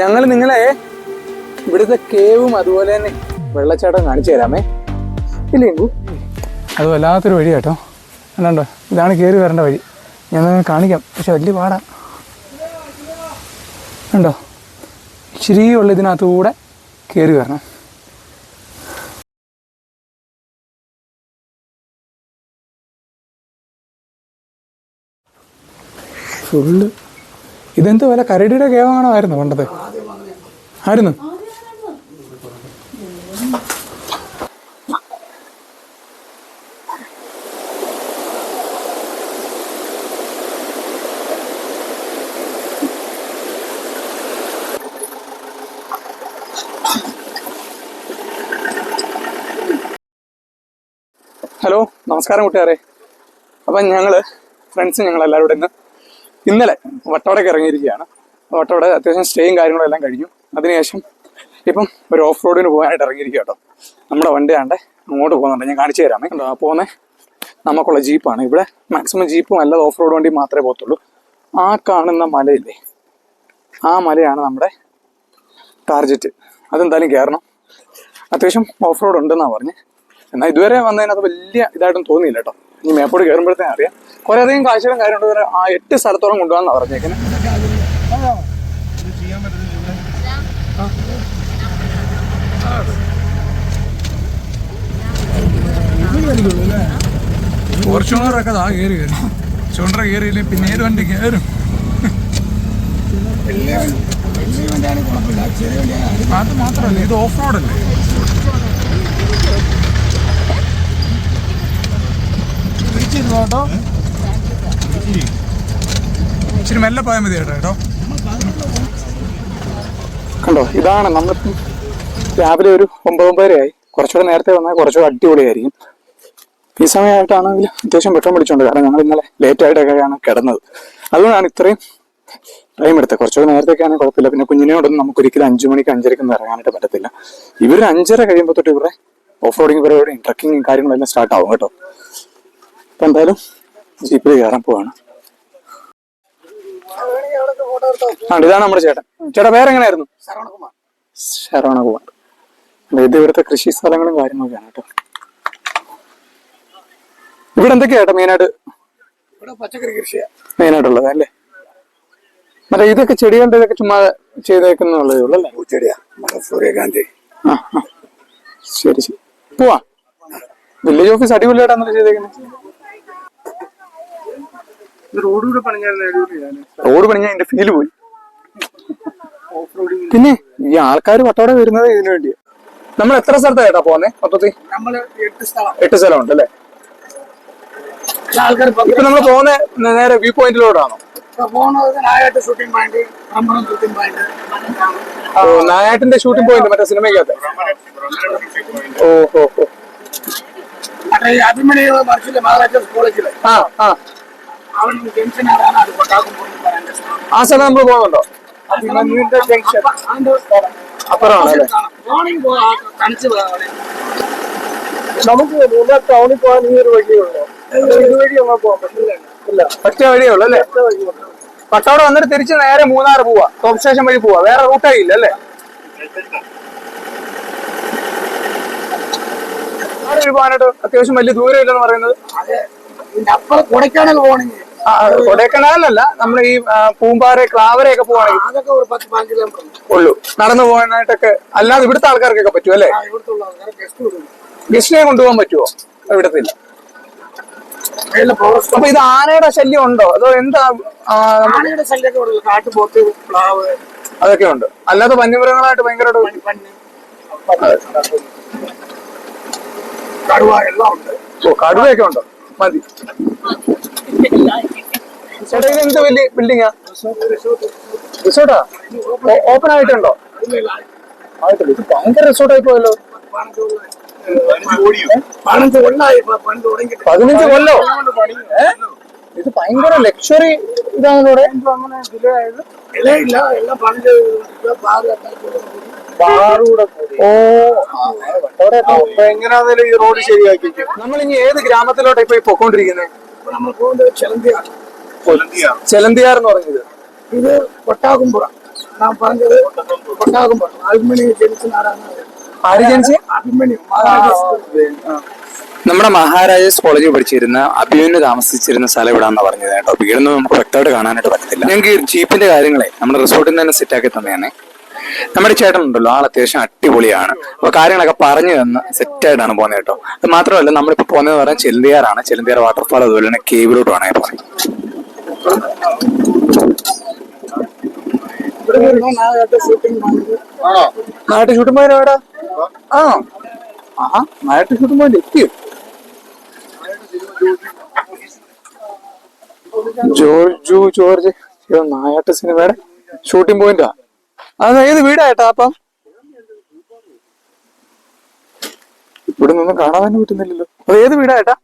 ഞങ്ങൾ നിങ്ങളെ ഇവിടുത്തെ കേവും അതുപോലെ തന്നെ വെള്ളച്ചാട്ടം കാണിച്ചു തരാമേ. ഇല്ലേ? അത് വല്ലാത്തൊരു വഴി കേട്ടോ. അല്ലാണ്ടോ ഇതാണ് കയറി വരേണ്ട വഴി. ഞാൻ കാണിക്കാം. പക്ഷെ വലിയ പാടാ. ഉണ്ടോ ഇച്ചിരി ഉള്ള ഇതിനകത്തൂടെ കയറി വരണം. ഫുള്ള്. ഇതെന്ത് വല്ല കരടിയുടെ കേവാണോ ആയിരുന്നു പണ്ടത്തെ? ആയിരുന്നു. ഹലോ നമസ്കാരം കൂട്ടുകാരെ. അപ്പം ഞങ്ങൾ ഫ്രണ്ട്സ് ഞങ്ങൾ എല്ലാവരും ഇന്ന് ഇന്നലെ വട്ടവടക്ക് ഇറങ്ങിയിരിക്കുകയാണ്. വട്ടവട അത്യാവശ്യം സ്റ്റേയും കാര്യങ്ങളും എല്ലാം കഴിഞ്ഞു. അതിനുശേഷം ഇപ്പം ഒരു ഓഫ് റോഡിന് പോകാനായിട്ട് ഇറങ്ങിയിരിക്കുക കേട്ടോ നമ്മുടെ വണ്ടി ആണ്ടെ അങ്ങോട്ട് പോകുന്നുണ്ട്. ഞാൻ കാണിച്ചു തരാമേ. കണ്ടോ? ആ പോകുന്നത് നമുക്കുള്ള ജീപ്പാണ്. ഇവിടെ മാക്സിമം ജീപ്പും അല്ലാതെ ഓഫ് റോഡ് വണ്ടി മാത്രമേ പോകത്തുള്ളൂ. ആ കാണുന്ന മലയില്ലേ? ആ മലയാണ് നമ്മുടെ ടാർജറ്റ് അതെന്തായാലും കയറണം. അത്യാവശ്യം ഓഫ് റോഡ് ഉണ്ടെന്നാണ് പറഞ്ഞ്. എന്നാൽ ഇതുവരെ വന്നതിനകത്ത് വലിയ ഇതായിട്ടും തോന്നിയില്ല കേട്ടോ ഇനി മേപ്പോട് കയറുമ്പോഴത്തേക്കും അറിയാം. കുറേ അധികം കാഴ്ചകളും കാര്യമുണ്ട് ആ എട്ട് സ്ഥലത്തോളം കൊണ്ടുപോകാന്നാണ് പറഞ്ഞേക്കുന്നത് ഫോർച്യൂണറൊക്കെ ആ കയറി കയറി ചുണ്ടറ കയറിയില്ലേ പിന്നെ ഏത് വണ്ടി കയറും? അത് മാത്രമല്ല ഇത് ഓഫ് റോഡല്ലേ കേട്ടോ? ഇച്ചിരി മെല്ലെ പോയാൽ മതി കേട്ടോ കണ്ടോ ഇതാണ് നമ്മൾ രാവിലെ ഒരു ഒമ്പത് ഒമ്പതരയായി കുറച്ചുകൂടെ നേരത്തെ വന്നാൽ കുറച്ചുകൂടെ അടിപൊളിയായിരിക്കും. ഈ സമയമായിട്ടാണെങ്കിൽ അത്യാവശ്യം പെട്ടെന്ന് പിടിച്ചോണ്ട് കാരണം ഞങ്ങൾ ഇന്നലെ ലേറ്റ് ആയിട്ടൊക്കെയാണ് കിടന്നത്. അതുകൊണ്ടാണ് ഇത്രയും ടൈം എടുത്തത്. കുറച്ചുകൂടെ നേരത്തേക്കാണെങ്കിൽ കുഴപ്പമില്ല. പിന്നെ കുഞ്ഞിനോടൊന്നും നമുക്ക് ഒരിക്കലും അഞ്ചു മണിക്ക് അഞ്ചരക്കൊന്നും ഇറങ്ങാനായിട്ട് പറ്റത്തില്ല. ഇവർ അഞ്ചര കഴിയുമ്പോൾ തൊട്ട് ഇവരുടെ ഓഫ് റോഡിങ് പരിപാടിയും ട്രക്കിങ്ങും കാര്യങ്ങളെല്ലാം സ്റ്റാർട്ട് ആവും കേട്ടോ. അപ്പൊ എന്തായാലും ജീപ്പിൽ കയറാൻ പോവാണ്. ആ ഇതാണ് നമ്മുടെ ചേട്ടൻ. ചേട്ടാ പേരെങ്ങനെയായിരുന്നു ശരവണകുമാർ. ശരവണകുമാർ. ഇത് ഇവിടുത്തെ കൃഷി സ്ഥലങ്ങളും കാര്യങ്ങളൊക്കെയാണ് കേട്ടോ. ഇവിടെ എന്തൊക്കെയാ ചേട്ടാ മെയിനായിട്ട് ഇവിടെ പച്ചക്കറി കൃഷിയാണ് മെയിനായിട്ടുള്ളത് അല്ലേ? മറ്റേ ഇതൊക്കെ ചെടികളുടെ ഇതൊക്കെ ചുമ്മാ ചെയ്തേക്കുന്നുള്ളതേ ഉള്ളൂ അല്ലേ? പൂച്ചെടിയാ. സൂര്യകാന്തി. ആ ആ. ശരി ശരി. പോവാ. വില്ലേജ് ഓഫീസ് അടിപൊളിയായിട്ടാണ് ചെയ്തേക്കുന്നത് റോഡ് പണിഞ്ഞാൽ എന്റെ ഫീൽ പോയി. പിന്നെ ഈ ആൾക്കാർ വട്ടോടെ വരുന്നത് ഇതിനു വേണ്ടിയാ. നമ്മൾ എത്ര സ്ഥലത്താ കേട്ടാ പോന്നെ മൊത്തത്തിൽ? എട്ട് സ്ഥലം. ഉണ്ട് അല്ലേ? ആൾക്കാർ ഇപ്പൊ നമ്മൾ പോകുന്ന നേരെ വ്യൂ പോയിന്റിലോടാണോ? പോകുന്നത് ഷൂട്ടിംഗ് പോയിന്റ് ഷൂട്ടിംഗ് പോയിന്റ് ഓ നായാട്ടിന്റെ ഷൂട്ടിംഗ് പോയിന്റ് മറ്റേ സിനിമയ്ക്കകത്ത്. ഓ മറിച്ചില്ല മഹാരാജാസ് കോളേജിൽ ആ സ്ഥലം. നമ്മൾ പോകുന്നുണ്ടോ? അപ്പുറമാണല്ലേ അപ്പുറമാണ് നമുക്ക് മൂന്നാർ ടൗണിൽ പോകാൻ ഈ ഒരു വഴിയുള്ളൂ ഒറ്റ വഴിയേ ഉള്ളു അല്ലേ? പട്ടോടെ വന്നിട്ട് തിരിച്ച് നേരെ മൂന്നാർ പോവാ. ടോപ്പ് സ്റ്റേഷൻ വഴി പോവാ. വേറെ റൂട്ടേ ഇല്ല അല്ലേ? പോകാനായിട്ട് അത്യാവശ്യം വലിയ ദൂരം ഇല്ലെന്ന് പറയുന്നത്? കൊടൈക്കാനൽ പോകണമെങ്കിൽ. കൊടൈക്കനാലല്ല നമ്മുടെ ഈ പൂമ്പാറ ക്ലാവര ഒക്കെ പോവാണെങ്കിൽ ഉള്ളൂ. നടന്നു പോകാനായിട്ടൊക്കെ അല്ലാതെ ഇവിടുത്തെ ആൾക്കാർക്കൊക്കെ പറ്റുമല്ലേ ഗസ്റ്റിനെ കൊണ്ടുപോകാൻ പറ്റുമോ? ഇവിടത്തെ ഇല്ല അതിലെ ഫോറസ്റ്റ് അപ്പൊ ഇത് ആനയുടെ ശല്യം ഉണ്ടോ? അതോ എന്താ ആനയുടെ ശല്യമൊക്കെ ഇവിടെ കാട്ടുപോത്ത് പ്ലാവ്. അതൊക്കെ ഉണ്ട്. അല്ലാതെ വന്യമൃഗങ്ങളായിട്ട് ഭയങ്കര പന്നി കടുവ എല്ലാം ഉണ്ട്. ഓ കടുവയൊക്കെ ഉണ്ടോ? മതി. ചേട്ടാ ഇത് എന്ത് വലിയ ബിൽഡിങ്ങാ റിസോർട്ടാ ഓപ്പൺ ആയിട്ടുണ്ടോ? ആയിട്ടില്ല. ഇത് ഭയങ്കര റിസോർട്ടായി പോയല്ലോ. പതിനഞ്ച് കൊല്ലായി കൊല്ലോ? ഇത് ഭയങ്കര ലക്ഷറി ഇതാണ് ഇവിടെ. ഇല്ല ഇല്ല എല്ലാം പണി ചെയ്ത് പാൽ ബാറൂടെ ഓ. എങ്ങനെയാണെങ്കിലും ഈ റോഡ് ശരിയാക്കി നമ്മൾ ഇനി ഏത് ഗ്രാമത്തിലോട്ടാ ഇപ്പൊ പൊക്കോണ്ടിരിക്കുന്നത് നമ്മൾ പോകുന്നത് ചെലന്തിയാർ എന്ന് പറഞ്ഞത്. ഇത് കൊട്ടാകുമ്പുറ ഞാൻ പറഞ്ഞത് കൊട്ടാകുംപുറ ആൽമണി ജനിച്ച നമ്മുടെ മഹാരാജാസ് കോളേജിൽ പഠിച്ചിരുന്ന അഭിമന്യു താമസിച്ചിരുന്ന സ്ഥലം ഇവിടാന്ന് പറഞ്ഞത് കേട്ടോ? വീടൊന്നും നമുക്ക് വ്യക്തമായിട്ട് കാണാനായിട്ട് പറ്റത്തില്ല. ഞങ്ങൾക്ക് ഈ ജീപ്പിന്റെ കാര്യങ്ങളെ നമ്മുടെ റിസോർട്ടിൽ നിന്ന് തന്നെ സെറ്റാക്കി തന്നെയാണ് നമ്മുടെ ചേട്ടൻ ഉണ്ടല്ലോ ആൾ അത്യാവശ്യം അടിപൊളിയാണ്. അപ്പൊ കാര്യങ്ങളൊക്കെ പറഞ്ഞു തന്ന് സെറ്റായിട്ടാണ് പോകുന്നത് കേട്ടോ. അത് മാത്രമല്ല നമ്മളിപ്പോ പോകുന്നത് പറഞ്ഞാൽ ചെല്ലിയാറാണ്. ചെല്ലിയാർ വാട്ടർഫാൾ അതുപോലെ തന്നെ കേവിലോട്ടുമാണ് പോകുന്നത് വരുമ്പോൾ ഷൂട്ടിംഗ് നാട്ടിൽ ഷൂട്ടുമ്പോ എവിടെ? ആ. ആഹാ നാട്ടിൽ ഷൂട്ടുമ്പോ എത്തിയോ? ജോർജു. ജോർജ് നായാട്ട് സിനിമയുടെ ഷൂട്ടിംഗ് പോയിന്റാ? അത് ഏത് വീടായിട്ടാ അപ്പം? ഇവിടെ നിന്നും കാണാൻ തന്നെ പറ്റുന്നില്ലല്ലോ. അത് ഏത് വീടായിട്ടാ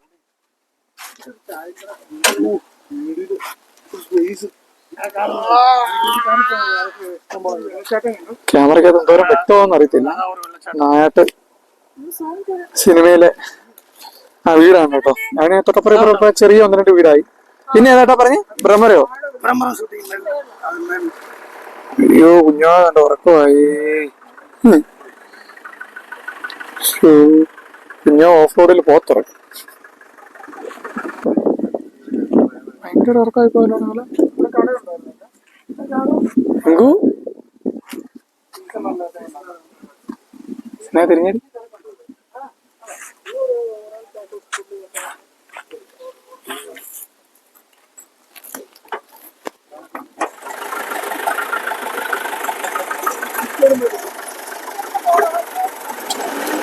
ക്യാമറയ്ക്കകത്ത് എന്തോരം വ്യക്തമാണെന്ന് അറിയത്തില്ല. നായാട്ട് സിനിമയിലെ ആ വീടാണ് കേട്ടോ. അങ്ങനെ തൊട്ടപ്പുറം ചെറിയ ഒന്ന് രണ്ട് വീടായി. പിന്നെ ഏതാട്ടാ പറഞ്ഞു? ബ്രഹ്മരോ? അത് അയ്യോ കുഞ്ഞാണ്ടോ ഉറക്കമായി. കുഞ്ഞോ ഓഫ് റോഡിൽ പോത്തുറക്കും ഭയങ്കര ഉറക്കമായി പോയല്ലോ എങ്കു സ്നേഹ തിരിഞ്ഞടി.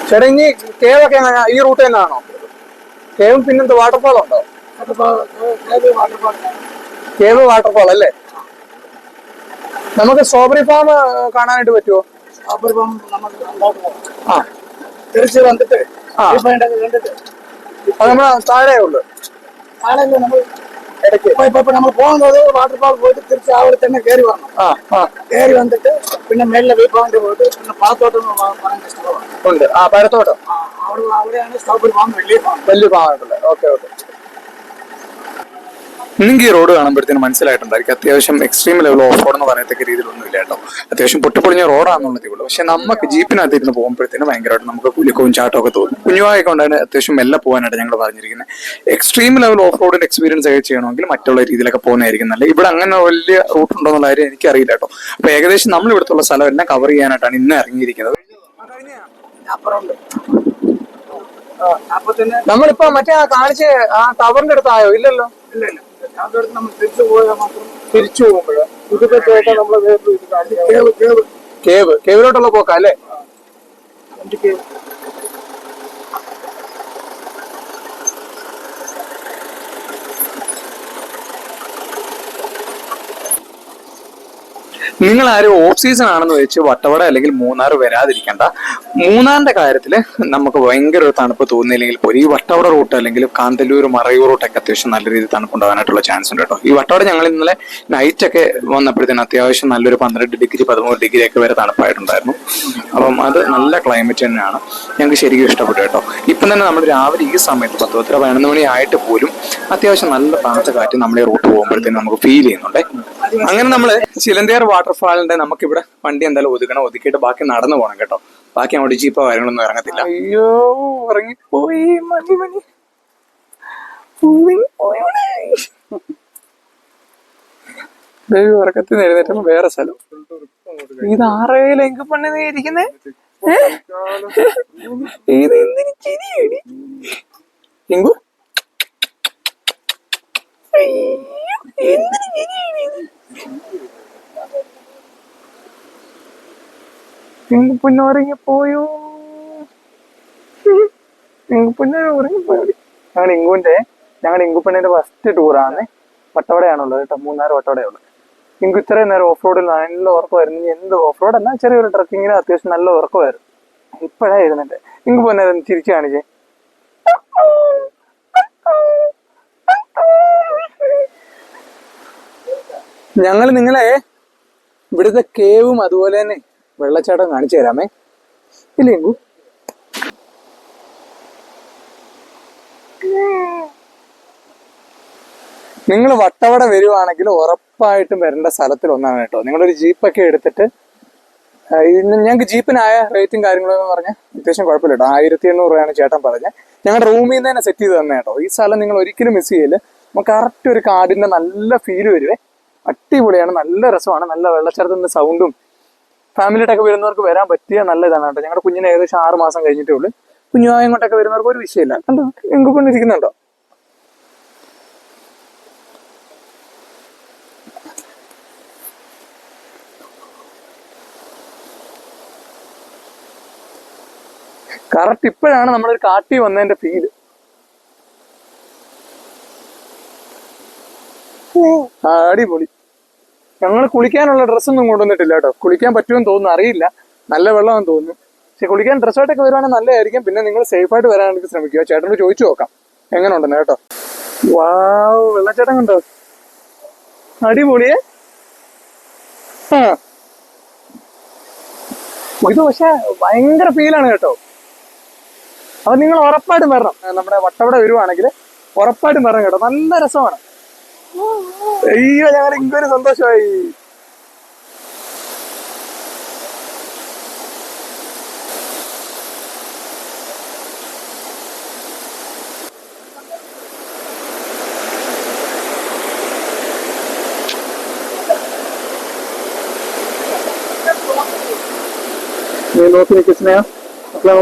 ചേട്ടാ ഇനി കേവൊക്കെ എങ്ങനെയാ? ഈ റൂട്ടിൽ നിന്നാണോ കേവും പിന്നെന്ത് വാട്ടർഫാൾ ഉണ്ടോ? വാട്ടർഫാൾ കേവ് വാട്ടർഫോൾ അല്ലേ? നമുക്ക് സ്ട്രോബെറി ഫാം കാണാനായിട്ട് പറ്റുമോ അങ്ങോട്ട് ആ. തിരിച്ച് വന്നിട്ട് കണ്ടിട്ട് അത് താഴെ ഉള്ളു. ആണല്ലോ നമ്മൾ ഇടയ്ക്ക്. ഇപ്പൊ ഇപ്പൊ ഇപ്പൊ നമ്മൾ പോകുന്നത് വാട്ടർഫാൾ പോയിട്ട് തിരിച്ച് അവിടെ തന്നെ കയറി വരണം. കയറി വന്നിട്ട് പിന്നെ മേലെ വ്യൂ പോയിന്റ് പോയിട്ട് പിന്നെ പാത്തോട്ടം ഉണ്ട്. ആ പരത്തോട്ടം അവിടെ അവിടെയാണ് സ്ട്രോബെറി ഫാം വലിയ ഫാം. വലിയ ഭാഗമായിട്ടുള്ളത് ഓക്കെ ഓക്കെ. നിങ്ങൾക്ക് ഈ റോഡ് കാണുമ്പോഴത്തേനും മനസ്സിലായിട്ടുണ്ടായിരിക്കും. അത്യാവശ്യം എക്സ്ട്രീം ലെവൽ ഓഫ് റോഡ് എന്ന് പറയത്തക്ക രീതിയിലൊന്നും ഇല്ല കേട്ടോ. അത്യാവശ്യം പൊട്ടിപ്പൊളിഞ്ഞ റോഡാണെന്നുള്ളതേ ഉള്ളൂ. പക്ഷെ നമുക്ക് ജീപ്പിനകത്ത് ഇരുന്ന് പോകുമ്പോഴത്തേനും ഭയങ്കരമായിട്ട് നമുക്ക് കുലുക്കവും ചാട്ടവും ഒക്കെ തോന്നും. കുഞ്ഞുവായൊക്കെ കൊണ്ടാണ് അത്യാവശ്യം മെല്ലെ പോകാനായിട്ട് ഞങ്ങൾ പറഞ്ഞിരിക്കുന്നത് എക്സ്ട്രീം ലെവൽ ഓഫ് റോഡിന്റെ എക്സ്പീരിയൻസ് ഒക്കെ ചെയ്യണമെങ്കിൽ മറ്റുള്ള രീതിയിലൊക്കെ പോകുന്നതായിരിക്കും നല്ലത്. ഇവിടെ അങ്ങനെ വലിയ റൂട്ട് ഉണ്ടോ എന്നുള്ള കാര്യം എനിക്കറിയില്ല കേട്ടോ. അപ്പൊ ഏകദേശം നമ്മൾ ഇവിടുത്തുള്ള സ്ഥലം എല്ലാം കവർ ചെയ്യാനായിട്ടാണ് ഇന്ന് ഇറങ്ങിയിരിക്കുന്നത്. നമ്മളിപ്പോ മറ്റേ കാണിച്ച് ആ ടവറിന്റെ അടുത്തായോ? ഇല്ലല്ലോ. ഇല്ല. ഇല്ല നമ്മൾ തിരിച്ചു പോയാൽ മാത്രം തിരിച്ചു പോകുമ്പോഴ്? ഇതൊക്കെ കേട്ടാൽ നമ്മൾ വേറൊരു ഇത് കാണിക്കാം. Cave cave. കേവ്. കേവിലോട്ടുള്ള പോക്കാ അല്ലേ? കേവ്. നിങ്ങൾ ആരും ഓഫ് സീസൺ ആണെന്ന് വെച്ച് വട്ടവട അല്ലെങ്കിൽ മൂന്നാർ വരാതിരിക്കണ്ട. മൂന്നാറിന്റെ കാര്യത്തിൽ നമുക്ക് ഭയങ്കര ഒരു തണുപ്പ് തോന്നിയില്ലെങ്കിൽ പോലും ഈ വട്ടവട റൂട്ട് അല്ലെങ്കിൽ കാന്തല്ലൂർ മറയൂർ റൂട്ടൊക്കെ അത്യാവശ്യം നല്ല രീതിയിൽ തണുപ്പുണ്ടാകാനായിട്ടുള്ള ചാൻസ് ഉണ്ട് കേട്ടോ. ഈ വട്ടവട ഞങ്ങൾ ഇന്നലെ നൈറ്റ് ഒക്കെ വന്നപ്പോഴത്തേന് അത്യാവശ്യം നല്ലൊരു പന്ത്രണ്ട് ഡിഗ്രി പതിമൂന്ന് ഡിഗ്രി ഒക്കെ വരെ തണുപ്പായിട്ടുണ്ടായിരുന്നു. അപ്പം അത് നല്ല ക്ലൈമറ്റ് തന്നെയാണ്. ഞങ്ങൾക്ക് ശരിക്കും ഇഷ്ടപ്പെട്ടു കേട്ടോ. ഇപ്പം തന്നെ നമ്മൾ രാവിലെ ഈ സമയത്ത് പത്ത് പത്തര പതിനൊന്ന് മണി ആയിട്ട് പോലും അത്യാവശ്യം നല്ല തണുത്ത കാറ്റ് നമ്മുടെ റൂട്ട് പോകുമ്പോഴത്തേനും നമുക്ക് ഫീൽ ചെയ്യുന്നുണ്ട്. അങ്ങനെ നമ്മൾ ചിലന്തേർ വാട്ടർഫാളിന്റെ നമുക്കിവിടെ വണ്ടി എന്തായാലും ഒതുക്കണം ഒതുക്കിയിട്ട് ബാക്കി നടന്നു പോകണം കേട്ടോ. ബാക്കി അങ്ങോട്ട് ജീപ്പോ കാര്യങ്ങളൊന്നും ഇറങ്ങത്തില്ല. അയ്യോ ഇറങ്ങിപ്പോയി മണി മണി ദൈവം ഉറക്കത്തിൽ എഴുന്നേറ്റപ്പോ വേറെ സ്ഥലം. ഇത് ആറേൽ എങ്ക് പണ്ണി നീ ഇരിക്കുന്നേ ഇത് എന്തിനു ചിരിയടി എങ്കു എന്തിന് ചിരിയടി ഇത്? എങ്ക് പൊന്നു ഉറങ്ങിപ്പോയോ? ഞങ്ങൾ ഇങ്കുവിന്റെ ഞങ്ങളുടെ ഇങ്കുപ്പണ്ണിന്റെ ഫസ്റ്റ് ടൂറാണ് വട്ടവടയാണുള്ളത് കേട്ടോ. മൂന്നാർ വട്ടവടയുള്ളത് ഇങ്കു ഇത്രയും നേരം ഓഫ് റോഡിൽ നല്ല ഉറക്കമായിരുന്നു എന്ത് ഓഫ് റോഡ് എന്നാൽ ചെറിയൊരു ട്രക്കിങ്ങിന് അത്യാവശ്യം നല്ല ഉറക്കമായിരുന്നു. ഇപ്പോഴാ ഇരുന്നിട്ട് ഇങ്കു പൊന്നെ തിരിച്ചു കാണിച്ചേ. ഞങ്ങൾ നിങ്ങളെ ഇവിടുത്തെ കേവും അതുപോലെ തന്നെ വെള്ളച്ചാട്ടം കാണിച്ചു തരാമേ. ഇല്ലെങ്കു നിങ്ങൾ വട്ടവട വരുവാണെങ്കിൽ ഉറപ്പ് ഉറപ്പായിട്ടും വരേണ്ട സ്ഥലത്തിൽ ഒന്നാണ് കേട്ടോ. നിങ്ങളൊരു ജീപ്പൊക്കെ എടുത്തിട്ട് ഞങ്ങൾക്ക് ജീപ്പിനായ റേറ്റും കാര്യങ്ങളും എന്ന് പറഞ്ഞാൽ അത്യാവശ്യം കുഴപ്പമില്ല കേട്ടോ. ആയിരത്തി എണ്ണൂറ് രൂപയാണ് ചേട്ടൻ പറഞ്ഞത്. ഞങ്ങളുടെ റൂമിൽ നിന്ന് തന്നെ സെറ്റ് ചെയ്ത് തന്നെ കേട്ടോ. ഈ സ്ഥലം നിങ്ങൾ ഒരിക്കലും മിസ് ചെയ്യില്ല നമുക്ക് കറക്റ്റ് ഒരു കാടിന്റെ നല്ല ഫീൽ വരുവേ. അടിപൊളിയാണ് നല്ല രസമാണ് നല്ല വെള്ളച്ചാട്ടത്തിന്റെ സൗണ്ടും ഫാമിലിയായിട്ടൊക്കെ വരുന്നവർക്ക് വരാൻ പറ്റിയ നല്ല ഇതാണ് കേട്ടോ. ഞങ്ങളുടെ കുഞ്ഞിന് ഏകദേശം ആറ് മാസം കഴിഞ്ഞിട്ടേ ഉള്ളൂ. കുഞ്ഞുമായി ഇങ്ങോട്ടൊക്കെ വരുന്നവർക്ക് ഒരു വിഷയമില്ല. കണ്ടോ? എങ്കിൽ കൊണ്ടിരിക്കുന്നുണ്ടോ? കറക്റ്റ് ഇപ്പോഴാണ് നമ്മളൊരു കാട്ടി വന്നതിന്റെ ഫീൽ അടിപൊളി. ഞങ്ങൾ കുളിക്കാനുള്ള ഡ്രസ്സൊന്നും കൊണ്ടുവന്നിട്ടില്ല കേട്ടോ. കുളിക്കാൻ പറ്റുമെന്ന് തോന്നുന്നു. അറിയില്ല. നല്ല വെള്ളമെന്ന് തോന്നുന്നു. പക്ഷെ കുളിക്കാൻ ഡ്രസ്സായിട്ടൊക്കെ വരുവാണെങ്കിൽ നല്ലതായിരിക്കും. പിന്നെ നിങ്ങൾ സേഫായിട്ട് വരാനായിട്ട് ശ്രമിക്കുക. ചേട്ടനോട് ചോദിച്ചു നോക്കാം. എങ്ങനെ ഉണ്ടെന്ന് കേട്ടോ. വാവ് വെള്ളച്ചാട്ടം കണ്ടോ? അടിപൊളിയേ? ഇത് പക്ഷെ ഭയങ്കര ഫീലാണ് കേട്ടോ. അപ്പൊ നിങ്ങൾ ഉറപ്പായിട്ടും വരണം. നമ്മുടെ വട്ടവട വരുവാണെങ്കിൽ ഉറപ്പായിട്ടും വരണം കേട്ടോ. നല്ല രസമാണ്. അയ്യോ ഞങ്ങൾ ഇങ്ങനെ സന്തോഷമായി. നോക്കി നിൽക്ക് സ്നേഹ മക്കളെ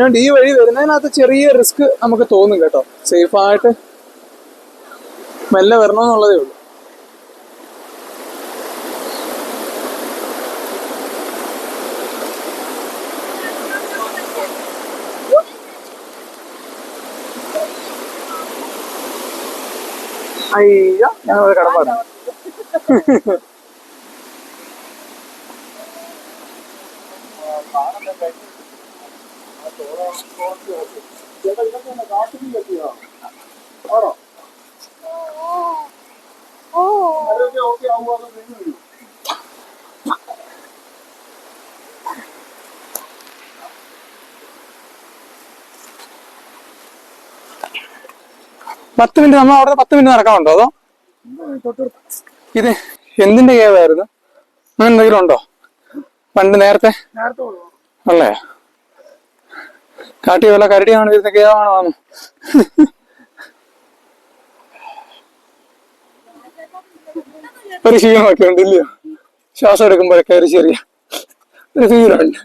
നോക്കി ഈ വഴി വരുന്നതിനകത്ത് ചെറിയ റിസ്ക് നമുക്ക് തോന്നും കേട്ടോ. സേഫായിട്ട് മെല്ലെ വരണമെന്നുള്ളതേ ഉള്ളൂ. അയ്യോ പത്ത് മിനിറ്റ് നമ്മൾ അവിടെ പത്ത് മിനിറ്റ് നടക്കാനുണ്ടോ അതോ? ഇത് എന്തിന്റെ കേവായിരുന്നു? അങ്ങനെ എന്തെങ്കിലും ഉണ്ടോ? പണ്ട് നേരത്തെ? നേരത്തെ അല്ലേ? കാട്ടി വല്ല കരടിയാണോ ഇരുന്ന് കേവാണോ ഒരു ക്ഷീണമൊക്കെ ഉണ്ട് ഇല്ലയോ ശ്വാസം എടുക്കുമ്പോഴൊക്കെ ഒരു ചെറിയ ഒരു ഫീലുണ്ട്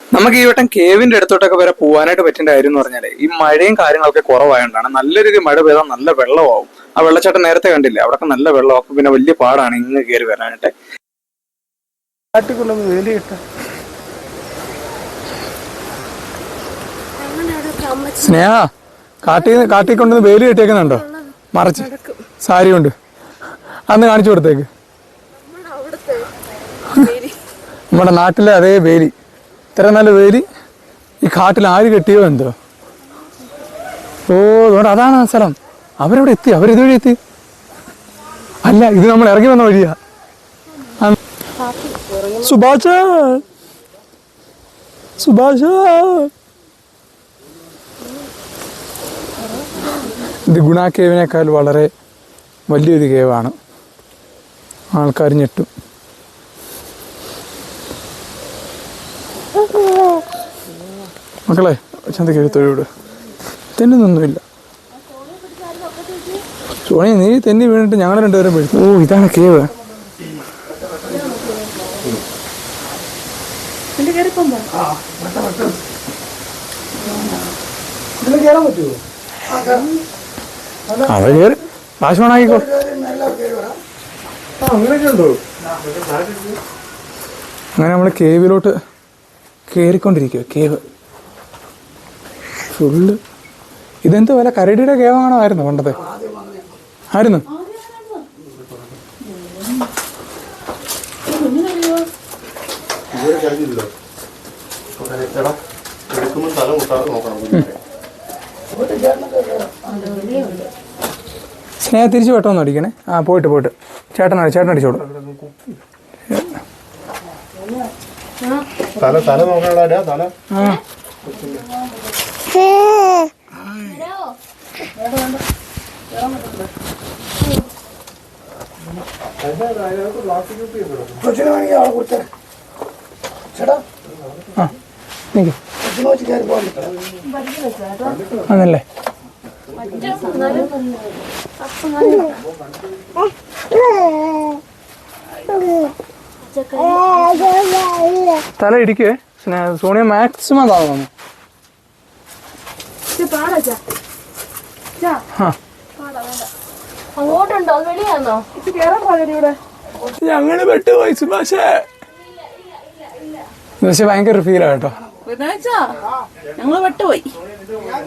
നമുക്ക് ഈ വട്ടം കേവിന്റെ അടുത്തോട്ടൊക്കെ വരെ പോകാനായിട്ട് പറ്റേണ്ട കാര്യം എന്ന് പറഞ്ഞാൽ ഈ മഴയും കാര്യങ്ങളൊക്കെ കുറവായതുകൊണ്ടാണ് നല്ല രീതിയിൽ മഴ പെയ്താൽ നല്ല വെള്ളമാവും. ആ വെള്ളച്ചാട്ടം നേരത്തെ കണ്ടില്ലേ? അവിടെ നല്ല വെള്ളമാക്കും പിന്നെ വലിയ പാടാണ് ഇങ്ങ് കയറി വരാനായിട്ട്. കാട്ടിക്കൊണ്ടൊന്ന് വേലിയിട്ട. സ്നേഹ കാട്ടി കാട്ടി കൊണ്ടുവന്ന് വേലി കെട്ടിയേക്കുന്നുണ്ടോ? മറച്ച്. സാരി കൊണ്ട്. അന്ന് കാണിച്ചു കൊടുത്തേക്ക്. നമ്മുടെ നാട്ടിലെ അതേ വേലി. ഇത്ര നല്ല വേലി. ഈ കാട്ടിൽ ആര് കെട്ടിയോ എന്തോ? ഓ അതുകൊണ്ട് അതാണ് ആ സ്ഥലം. അവരവിടെ എത്തി? അവരിതുവഴി എത്തി? അല്ല ഇത് നമ്മൾ ഇറങ്ങി വന്ന വഴിയാ. സുഭാഷ. സുഭാഷ. ഇത് ഗുണ കേവിനേക്കാൾ വളരെ വലിയൊരു കേവാണ്. ആൾക്കാർ ഞെട്ടും. മക്കളെ ചന്തയ്ക്ക് ഒരു തൊഴിലൂട് തെന്നുന്നൊന്നുമില്ല സോണി നീ തെന്നി വീണിട്ട് ഞങ്ങൾ രണ്ടുപേരും പിടിച്ചു. ഓ ഇതാണ് കേവ്. ഇതിൽ കയറാൻ പറ്റുമോ അത് കയറി. കാശ് ഉണ്ടോ? അങ്ങനെ നമ്മൾ കേവിലോട്ട് കയറിക്കൊണ്ടിരിക്കുക കേവ്. ഫുള്ള്. ഇതെന്ത് വല്ല കരടിയുടെ കേവാണോ ആയിരുന്നു. പണ്ടത്തെ ആയിരുന്നു എടുക്കുമ്പോൾ തല മുട്ടാതെ നോക്കണം. സ്നേഹ തിരിച്ചു പെട്ടെന്ന് അടിക്കണേ. ആ പോയിട്ട് പോയിട്ട്. ചേട്ടൻ ചേട്ടൻ അടിച്ചോളൂ. തല തല നോക്കണടാ തല. ചേട്ടാ നിൽക്ക് ആണല്ലേ? തല ഇടിക്കേ. സോണിയ മാക്സിമം താന്നു ആ അങ്ങോട്ടുണ്ടോ? അത് വെളിയാണോ? ഞങ്ങൾ പെട്ടുപോയി പക്ഷേ പക്ഷെ ഭയങ്കര ഫീലാ കേട്ടോ. ബുധനാഴ്ച ഞങ്ങൾ വിട്ടുപോയി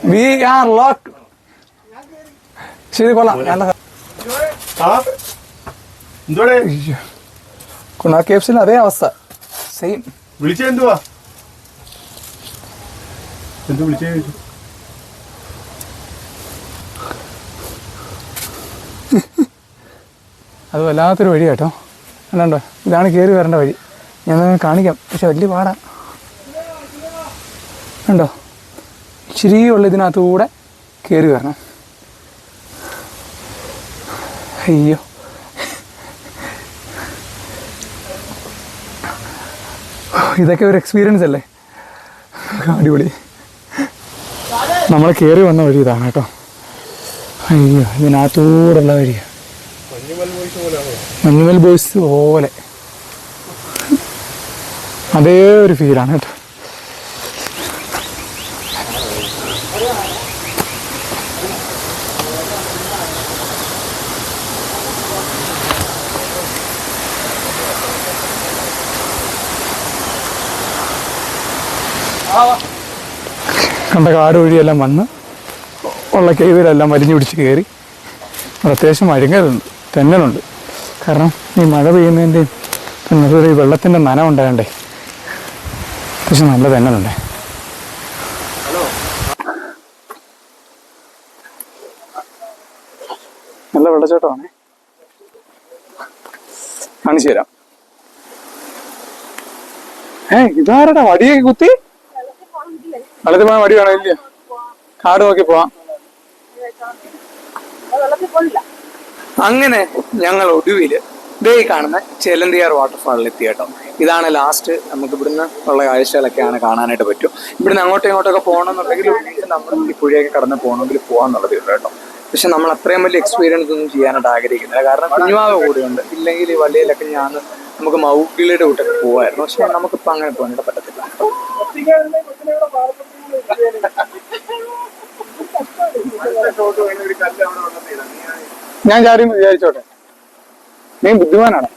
വി ആർ ലോക്ക്. ശരി കൊള്ളാം. കുണാ കെ എഫ് അതേ അവസ്ഥ. സെയിം. വിളിച്ചെന്തുവാ എന്തു വിളിച്ചേ? അത് വല്ലാത്തൊരു വഴി കേട്ടോ. അല്ലാണ്ടോ? ഇതാണ് കയറി വരേണ്ട വഴി. ഞാൻ കാണിക്കാം. പക്ഷെ വലിയ പാടാ. ഉണ്ടോ ഇച്ചിരി ഉള്ള ഇതിനകത്തൂടെ കയറി വരണം. അയ്യോ. ഇതൊക്കെ ഒരു എക്സ്പീരിയൻസ് അല്ലേ? അടിപൊളി. നമ്മൾ കയറി വന്ന വഴി ഇതാണ് കേട്ടോ. അയ്യോ ഇതിനകത്തൂടുള്ള വഴിയാണ് മഞ്ഞുമൽ ബോയ്സ് പോലെ. അതേ ഒരു ഫീലാണ് കേട്ടോ. കണ്ട കാട് വഴിയെല്ലാം വന്ന് ഉള്ള കേവിലെല്ലാം വലിഞ്ഞു പിടിച്ച് കയറി. അത്യാവശ്യം മഴുങ്ങലുണ്ട് തെന്നലുണ്ട്. കാരണം ഈ മഴ പെയ്യുന്നതിന്റെയും പിന്നെ ഈ വെള്ളത്തിന്റെ നനം ഉണ്ടാകണ്ടേ അത്യാവശ്യം നല്ല തെന്നലുണ്ടേ. നല്ല വെള്ളച്ചാട്ടമാണേ. കാണിച്ചു തരാം. ഏ ഇതാരടാ വടിയൊക്കെ കുത്തി? വെള്ളത്തിൽ പോകാൻ വടി വേണം ഇല്ല കാട് നോക്കി പോവാം. അങ്ങനെ ഞങ്ങൾ ഒടുവിൽ ദേ കാണുന്ന ചെലന്തിയാർ വാട്ടർഫാളിൽ എത്തി കേട്ടോ. ഇതാണ് ലാസ്റ്റ് നമുക്ക് ഇവിടുന്ന് ഉള്ള കാഴ്ചകളൊക്കെയാണ് കാണാനായിട്ട് പറ്റും. ഇവിടുന്ന് അങ്ങോട്ടും ഇങ്ങോട്ടൊക്കെ പോകണമെന്നുണ്ടെങ്കിൽ നമ്മൾ ഈ പുഴയൊക്കെ കടന്ന് പോകണമെങ്കിൽ പോകാന്നുള്ളതേ ഉള്ളൂ കേട്ടോ. പക്ഷെ നമ്മൾ അത്രയും വലിയ എക്സ്പീരിയൻസ് ഒന്നും ചെയ്യാനായിട്ട് ആഗ്രഹിക്കുന്നില്ല. കാരണം കുഞ്ഞുമാവ് കൂടെയുണ്ട്. ഇല്ലെങ്കിൽ ഈ വള്ളിയിലൊക്കെ ഞാൻ നമുക്ക് മൗക്കിളിയുടെ കൂട്ടൊക്കെ പോവായിരുന്നു. പക്ഷെ നമുക്കിപ്പോൾ അങ്ങനെ പോകാനായിട്ട് പറ്റത്തില്ല. ഞാൻ കാര്യം വിചാരിച്ചോട്ടെ. നീ ബുദ്ധിമാനാണ്.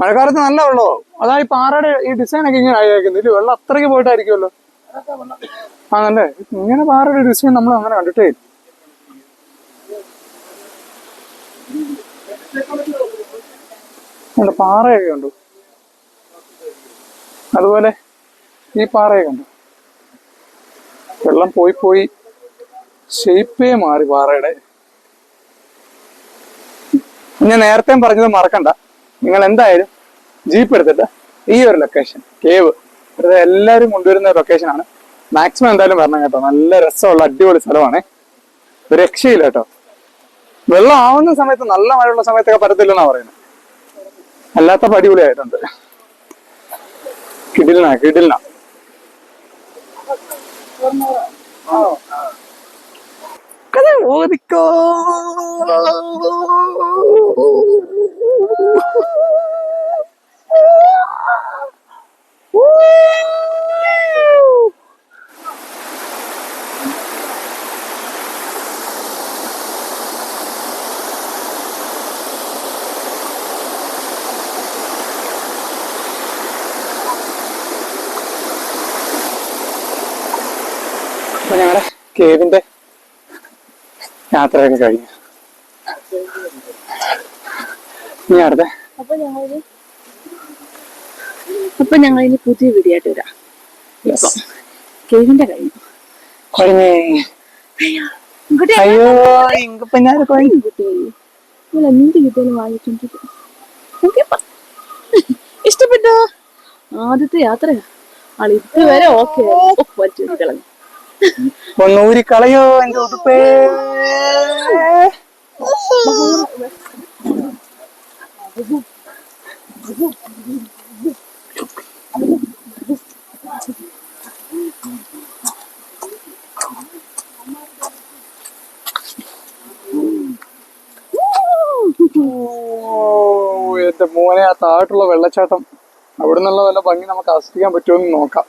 മഴക്കാലത്ത് നല്ല വെള്ളമോ. അതാ ഈ പാറയുടെ ഈ ഡിസൈൻ ഒക്കെ ഇങ്ങനെ ആയിരിക്കുന്നു ഇതിൽ വെള്ളം അത്രയ്ക്ക് പോയിട്ടായിരിക്കുമല്ലോ. ആണല്ലേ? ഇങ്ങനെ പാറയുടെ ഡിസൈൻ നമ്മൾ അങ്ങനെ കണ്ടിട്ടേ ഇല്ല. ഉണ്ട് പാറയൊക്കെ ഉണ്ട് അതുപോലെ ഈ പാറയൊക്കെ ഉണ്ട് വെള്ളം പോയി പോയി ഷെയ്പ്പേ മാറി പാറയുടെ. ഞാൻ നേരത്തെ പറഞ്ഞത് മറക്കണ്ട. നിങ്ങൾ എന്തായാലും ജീപ്പ് എടുത്തിട്ട് ഈ ഒരു ലൊക്കേഷൻ കേവ് എല്ലാവരും കൊണ്ടുവരുന്ന ലൊക്കേഷൻ ആണ്. മാക്സിമം എന്തായാലും വരണം കേട്ടോ. നല്ല രസമുള്ള അടിപൊളി സ്ഥലമാണ്. രക്ഷയില്ല കേട്ടോ. വെള്ളം ആവുന്ന സമയത്ത് നല്ല മഴയുള്ള സമയത്തൊക്കെ പരത്തില്ലെന്നാ പറയുന്നത് അല്ലാത്ത അടിപൊളിയായിട്ടുണ്ട്. ആയിട്ടുണ്ട് കിടിലിനാ. കഥ ഓദിക്കോ അപ്പൊ ഞങ്ങളുടെ കേവിന്റെ യാത്രയൊക്കെ കഴിഞ്ഞു. ഇനി അടുത്ത അപ്പൊ ഞങ്ങൾ ഇനി പുതിയ വീഡിയോ ആയിട്ട് വരാം കേവിന്റെ കഴിഞ്ഞു. അയ്യോ നിങ്ങൾ എന്ത് കിട്ടിയാലും വാങ്ങിച്ചോണ്ടിരിക്കും. ഇഷ്ടപ്പെട്ടോ? ആദ്യത്തെ യാത്രയാ. ആൾ ഇതുവരെ ഓക്കെ പറ്റി കളഞ്ഞു ഒന്നൂരി കളയോ എന്റെ ഉടുപ്പേ. എന്റെ മോനെ ആ താഴോട്ടുള്ള വെള്ളച്ചാട്ടം. അവിടെ നിന്നുള്ള വല്ല ഭംഗി നമുക്ക് ആസ്വദിക്കാൻ പറ്റുമെന്ന് നോക്കാം.